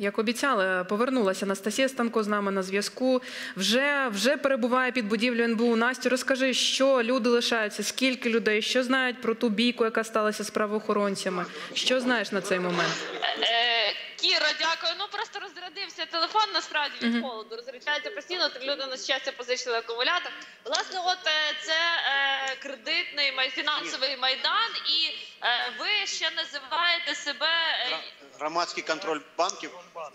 Як обіцяли, повернулася Анастасія Станко з нами на зв'язку. Вже, вже перебуває під будівлю НБУ. Настю, розкажи, що люди лишаються, скільки людей, що знають про ту бійку, яка сталася з правоохоронцями. Що знаєш на цей момент? Е, Кіра, дякую. Ну просто розрядився телефон. Насправді від холоду розряджається постійно. Так люди на щастя позичили акумулятор. Власне, от е, це е, кредитний май- фінансовий майдан, і е, ви ще називаєте себе е, Громадский контроль банків.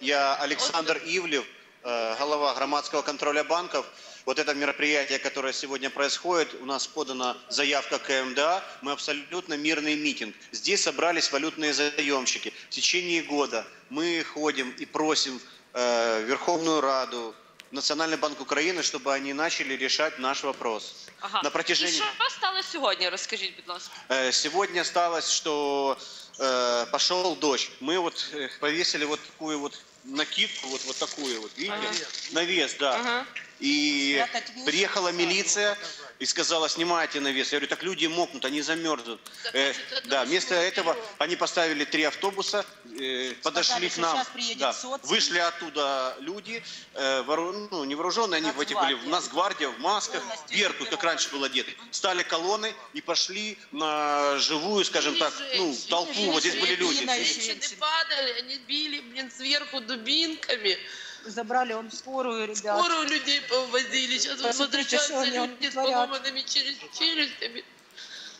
Я Александр Ивлев, глава громадского контроля банков. Вот это мероприятие, которое сегодня происходит, у нас подана заявка КМДА, мы абсолютно мирный митинг. Здесь собрались валютные заемщики. В течение года мы ходим и просим э, Верховную Раду, Национальный банк Украины, чтобы они начали решать наш вопрос. ага. На протяжении... І що стало сьогодні? Розкажіть, будь ласка. Э, Сегодня осталось, что э, пошел дождь. Мы вот э, повесили вот такую вот накидку, вот, вот такую вот, видите? Ага. Навес, да. Ага. И приехала милиция и сказала, снимайте навес. Я говорю, так люди мокнут, они замерзнут. Э, да, вместо этого они поставили три автобуса, э, подошли к нам. Да, вышли оттуда люди, э, воору- ну, не вооруженные, они в этих были, в Нацгвардия, в масках, Беркут, как раньше было одеты. Стали колонной и пошли на живую, скажем так, ну, толпу. Вот здесь были люди. Женщины падали, они били, блин, сверху дубинками. Забрали он скорую, ребят. Скорую людей повозили. Сейчас Посмотрите, что люди они с поломанными челюстями.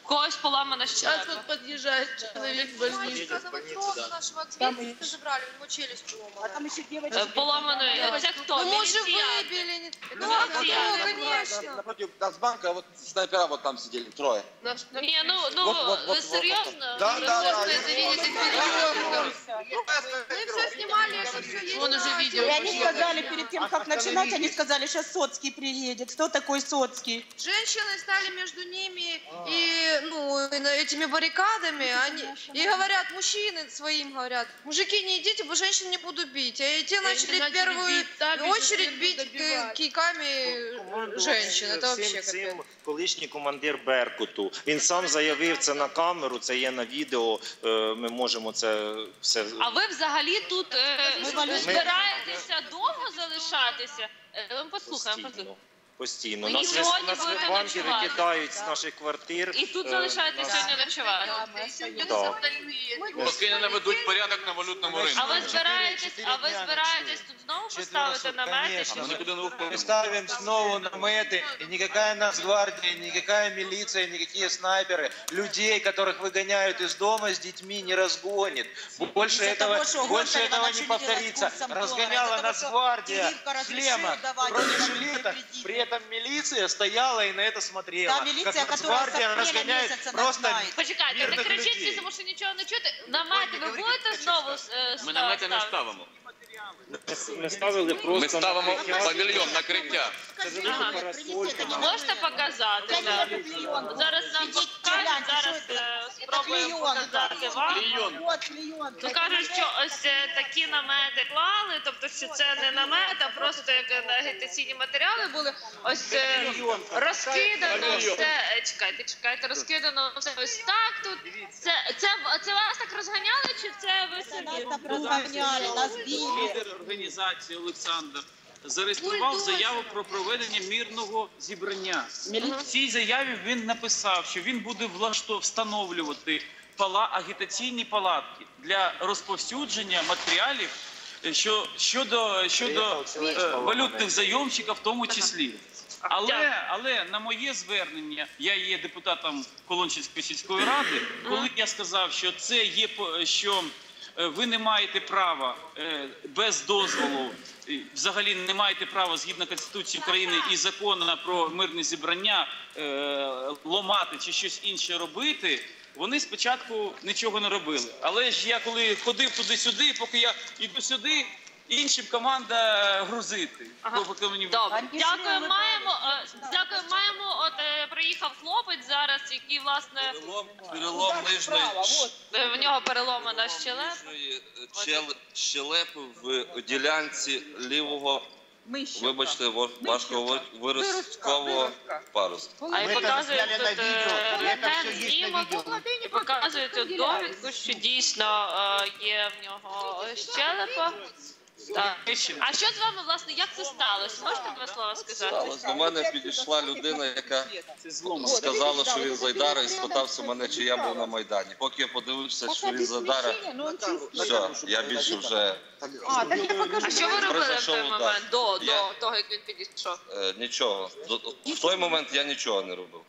В Когось поламана Сейчас щелепа. вот подъезжает человек в больницу. нашего Там ответственника и- забрали, у него челюсть А поломана. там еще Е, девочки. Поламаної. Це хто? Ну, может, Міліціяни? выбили. не- Ну, Ну, а кто, я- конечно. Напротив Нацбанка, вот снайпера вот там сидели, трое. Наш Ні, ну, ну Вот, вот, ви вот, вот, серйозно? Да, да, да. Можно это видеть эксперимент. Мы все снимали, это все есть. Вон на уже радио. видео И они сказали, перед тем, как начинать, они сказали, сейчас Соцкий приедет. Кто такой Соцкий? Женщины стали между ними и, ну, и на этими баррикадами, они, и говорят, мужчины своим говорят, мужики, не идите, бо женщин не буду бить. И те начали в начали первую бить, так, и очередь затем бить добивать. ки- кийками женщин. Это вообще цим, капец. цим колишній командир Беркуту. Він сам заявив це на камеру, це є на відео. е, Ми можемо це все. А ви взагалі тут е, Ми ви валюємо. збираєтеся довго залишатися? Е, Ми послухаємо. постійно. Постійно. Ну, Нас, і сьогодні нас будете банки ночувати. викидають з наших квартир. І тут Е, залишаєтесь нас- сьогодні ночувати. Да. Поки не наведуть порядок на валютному ринку. А ви збираєтесь, а ви збираєтесь тут знову поставити намети? конечно. чи Ми що? нікуди не Мы уходимо. ставим снова наметы, и никакая Нацгвардия, никакая милиция, никакие снайперы людей, которых выгоняют из дома с детьми, не разгонит. Больше Из-за этого, того, что больше Горького этого не начали повторится. курсом Разгоняла доллара. Из-за того, Нацгвардия что Киевка в разрешила шлемах, давать в эти бронежилетах. кредиты. При этом милиция стояла и на это смотрела. Та милиция, как которая с Нацгвардия апреля разгоняет месяца просто знает. Почекайте, не мирних кричіть, людей. всі, тому що нічого не чути. Намети ви будете знову е, Ми намети не ставити? ставимо. Ми ставили просто Ми ставимо накриття. павільйон накриття. Це велика парасолька. Можете показати? Да. Зараз нам покажуть, зараз е, спробуємо показати вам. Клейон. Вот клеен. Ну кажуть, що ось е, такі намети клали, тобто що це не намет, а просто як агітаційні матеріали були. Ось е, розкидано все. е, Чекайте, чекайте, розкидано все ось так тут. Це це це вас так розганяли, чи це ви Нас самі? так разгоняли, нас били. Лідер організації Олександр зареєстрував заяву про проведення мирного зібрання. В цій заяві він написав, що він буде влашто встановлювати пала агітаційні палатки для розповсюдження матеріалів е, що щодо щодо е, валютних зайомщиків, в тому числі. Але, але на моє звернення, я є депутатом Колончинської сільської ради, коли я сказав, що це є по- що ви не маєте права е, без дозволу, е, взагалі не маєте права згідно Конституції України і закону про мирне зібрання е, ломати чи щось інше робити. Вони спочатку нічого не робили. Але ж я коли ходив туди-сюди, поки я йду сюди, іншим команда грузити. Ага. Поки мені Добре, Пані дякую. Шлюб, Маємо е, дякую. Маємо. От е, приїхав хлопець зараз, який власне Перелом, перелом нижньої е, в нього переломана щелепа. нижньої щел- щелепи в ділянці лівого, вибачте, ва- важкого виразкового паростка. А й Мы это показує сняли на тут видео, е, и это рентген, все есть на знімок. видео. І показує цю довідку, що дійсно е, є в нього щелепа. Так. А що з вами, власне, як це сталося? Можете два слова сказати? Сталося. До мене підійшла людина, яка сказала, що він з Айдара, і спитався мене, чи я був на Майдані. Поки я подивився, що він з Айдара, все, я більше вже А що ви робили в той момент до, Я- до того, як він підійшов? е, нічого. До- В той момент я нічого не робив.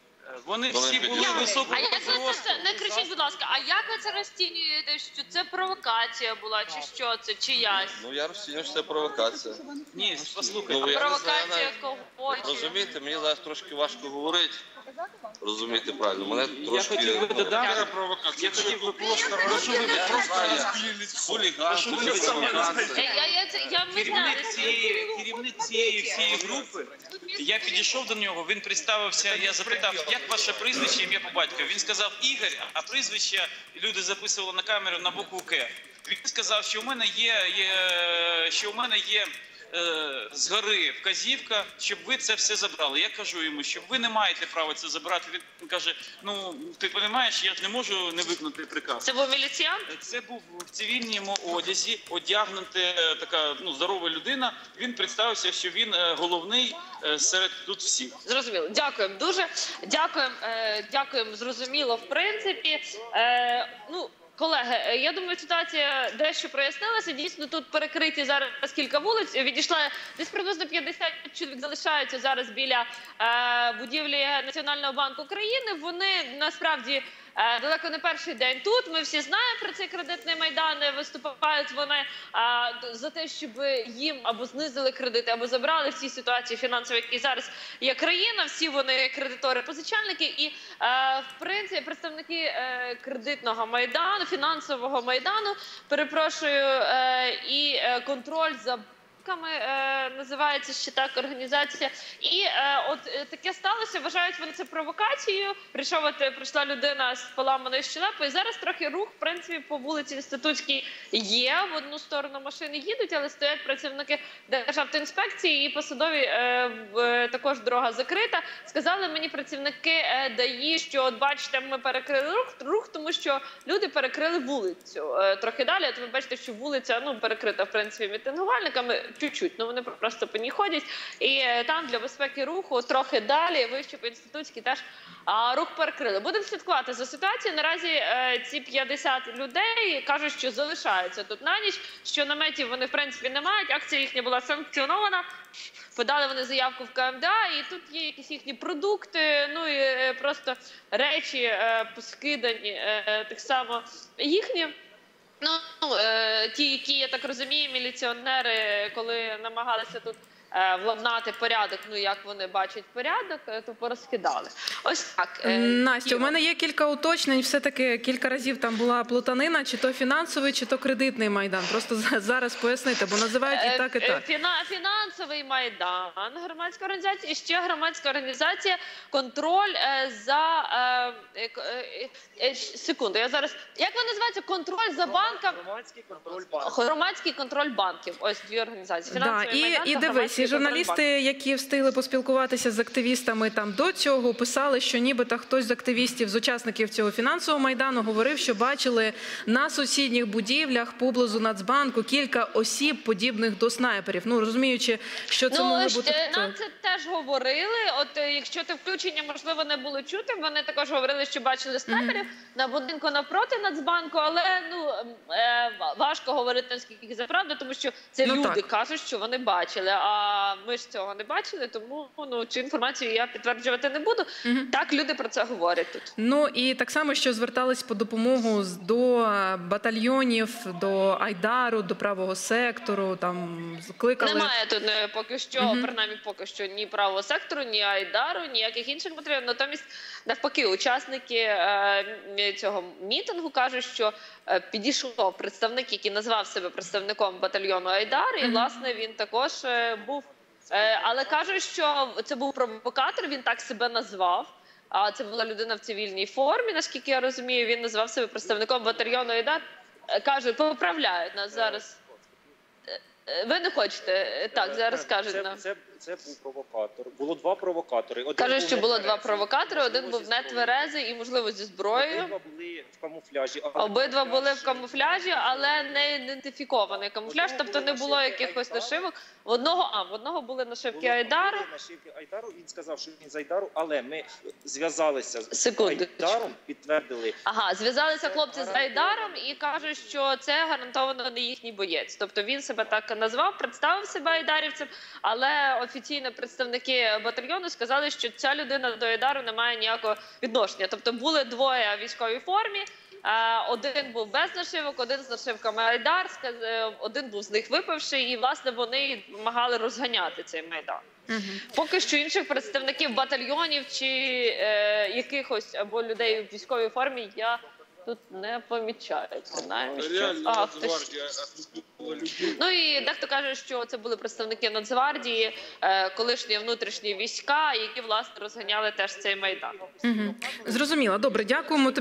Вони всі були підійшов. високого А як ви це все не кричіть, будь ласка, а як ви це розцінюєте? Що це провокація була, чи що це, чиясь? Ну я розцінюю, що це провокація. Ні, послухайте. Ну, я не знаю, Провокація навіть- кого? чи- Розумієте, мені зараз трошки важко говорити. Розумієте правильно, мене Я трошки хотів би ну, додати, я хотів би просто, прошу я вибачення, не знаю, як хуліганство, провокація. Е, Я, я, це- я ми знали. керівник цієї, керівник цієї всієї групи. Я підійшов до нього, він представився, я запитав, як ваше прізвище, ім'я по батькові. Він сказав Ігор, а прізвище люди записували на камеру на букву К. Він сказав, що у мене є, є що у мене є. Е, Згори вказівка, щоб ви це все забрали. Я кажу йому, що ви не маєте права це забрати. Він каже: Ну ти розумієш, я ж не можу не виконати приказ. Це був міліціян? Це був в цивільному одязі, одягнута е, така ну здорова людина. Він представився, що він е, головний е, серед тут всіх. Зрозуміло. Дякуємо дуже. Дякуємо, е, дякуємо. Зрозуміло, в принципі. Е, ну, колеги, е, я думаю, ситуація дещо прояснилася. Дійсно, тут перекриті зараз кілька вулиць. Відійшла десь приблизно 50 чоловік залишаються зараз біля е, будівлі Національного банку України. Вони насправді. Е, Далеко не перший день тут. Ми всі знаємо про цей кредитний майдан. Виступають вони е, за те, щоб їм або знизили кредити, або забрали в цій ситуації фінансовій, які зараз є країна. Всі вони кредитори, позичальники, і е, в принципі представники кредитного майдану, фінансового майдану, перепрошую, і контроль за. Банками, Е, називається ще так організація, і е, от е, таке сталося. Вважають вони це провокацією. Прийшов от, е, прийшла людина з поламаною щелепою. І зараз трохи рух, в принципі, по вулиці Інститутській є. В одну сторону машини їдуть, але стоять працівники Державтоінспекції і посадові е, е, також дорога закрита. Сказали мені працівники е, ДАІ, що от бачите, ми перекрили рух, рух, тому що люди перекрили вулицю е, трохи далі. От ви бачите, що вулиця ну перекрита в принципі мітингувальниками чуть-чуть. Ну вони просто по ній ходять. І е, там для безпеки руху трохи далі, вище по інститутській теж а, рух перекрили. Будемо слідкувати за ситуацією. Наразі е, ці 50 людей кажуть, що залишаються тут на ніч. Що наметів вони в принципі не мають. Акція їхня була санкціонована. Подали вони заявку в КМДА, і тут є якісь їхні продукти, ну і е, просто речі е, поскидані е, так само їхні. Ну, е, ті, які я так розумію, міліціонери, коли намагалися тут владнати порядок, ну як вони бачать порядок, е, то порозкидали. Ось так. е, Настя, у мене є кілька уточнень. Все таки кілька разів там була плутанина, чи то фінансовий, чи то кредитний майдан. Просто за- зараз пояснити, бо називають і Е, так, і е, так. фіна- фінансовий майдан, громадська організація, і ще громадська організація. Контроль е, за е, е, е, е, секунду. Я зараз як вона називається? Контроль за банком. Громадський контроль банку. Громадський контроль банків. Ось дві організації. Да, Фінансовий і, майдан і та дивись, громадський і журналісти, які встигли поспілкуватися з активістами там до цього, писали, що нібито хтось з активістів, з учасників цього фінансового майдану, говорив, що бачили на сусідніх будівлях поблизу Нацбанку кілька осіб, подібних до снайперів. Ну розуміючи, що це ну, могло бути е, нам це теж говорили. От е, якщо те включення можливо не було чути, вони також говорили, що бачили снайперів на будинку навпроти Нацбанку, але ну е, важко говорити наскільки це правда, тому що це Ну, люди так. кажуть, що вони бачили. А ми ж цього не бачили, тому ну цю інформацію я підтверджувати не буду. Мгм. Так люди про це говорять тут. Ну і так само, що звертались по допомогу до е, батальйонів, до Айдару, до правого сектору. Там кликали. Немає тут е, поки що, Мгм. принаймні поки що ні правого сектору, ні Айдару, ніяких інших матеріалів. Натомість, навпаки, учасники е, цього мітингу кажуть, що е, підійшов представник, який назвав себе представником батальйону Айдар, і Мгм. власне він також е, був. Е, але кажуть, що це був провокатор, він так себе назвав. А це була людина в цивільній формі, наскільки я розумію. Він назвав себе представником батальйону Айдар. каже, Кажуть, поправляють нас зараз. Е, е, Ви не хочете Е, так зараз кажуть нам. це це був провокатор. Було два провокатори. Один Каже, що було два провокатори. Один був нетверезий і, можливо, зі зброєю. Обидва були в камуфляжі. Обидва були в камуфляжі, але не ідентифікований камуфляж, Одного тобто не було нашивки якихось Айдару. нашивок. В одного а в одного були нашивки Були- Айдару. були нашивки Айдару. Він сказав, що він з Айдару, але ми зв'язалися з Секундочку. Айдаром, підтвердили. Ага, зв'язалися хлопці з Айдаром і кажуть, що це гарантовано не їхній боєць. Тобто він себе так назвав, представив себе айдарівцем, але офіційно представники батальйону сказали, що ця людина до Айдару не має ніякого відношення. Тобто були двоє в військовій формі. Один був без нашивок, один з нашивками Айдар, е, один був з них випивши, і власне вони намагали розганяти цей майдан. Поки що інших представників батальйонів чи е, якихось або людей в військовій формі я тут не помічаю. Принаймні, що а, хтось... Ну і дехто каже, що це були представники Нацгвардії, е, колишні внутрішні війська, які власне розганяли теж цей майдан. Мгм. Зрозуміло. Добре, дякуємо.